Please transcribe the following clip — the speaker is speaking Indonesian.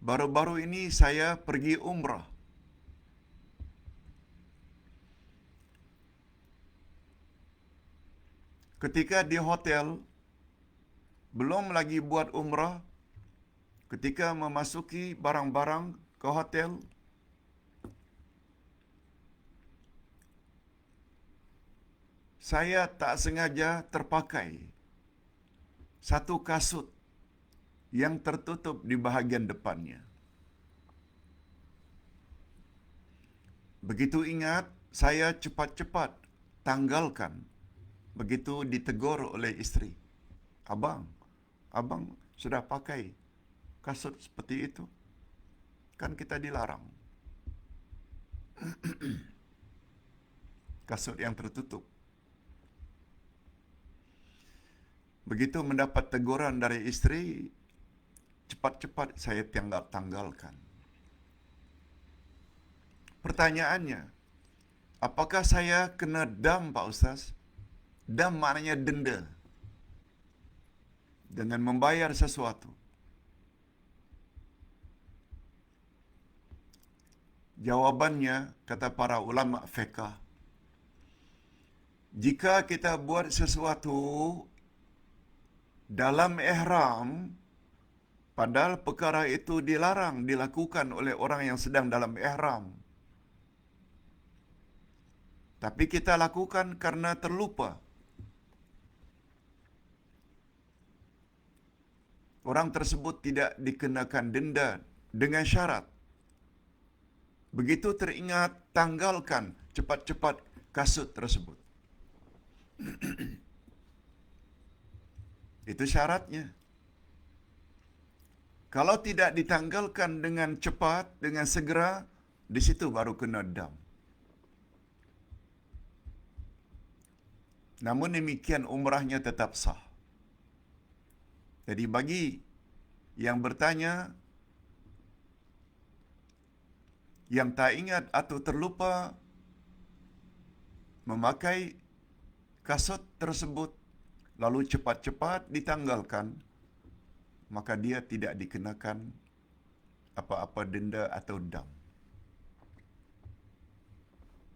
baru-baru ini saya pergi umrah. Ketika di hotel, belum lagi buat umrah, ketika memasuki barang-barang ke hotel, saya tak sengaja terpakai satu kasut yang tertutup di bahagian depannya. Begitu ingat, saya cepat-cepat tanggalkan. Begitu ditegur oleh istri. Abang, abang sudah pakai kasut seperti itu. Kan kita dilarang. kasut yang tertutup. Begitu mendapat teguran dari istri, cepat-cepat saya tanggal tanggalkan. Pertanyaannya, apakah saya kena dam Pak Ustaz? Dam maknanya denda. Dengan membayar sesuatu. Jawabannya, kata para ulama fiqah, jika kita buat sesuatu dalam ihram, padahal perkara itu dilarang dilakukan oleh orang yang sedang dalam ihram. Tapi kita lakukan karena terlupa. Orang tersebut tidak dikenakan denda dengan syarat. Begitu teringat, tanggalkan cepat-cepat kasut tersebut. Itu syaratnya. Kalau tidak ditanggalkan dengan cepat, dengan segera, di situ baru kena dam. Namun demikian umrahnya tetap sah. Jadi bagi yang bertanya, yang tak ingat atau terlupa memakai kasut tersebut lalu cepat-cepat ditanggalkan, maka dia tidak dikenakan apa-apa denda atau dam.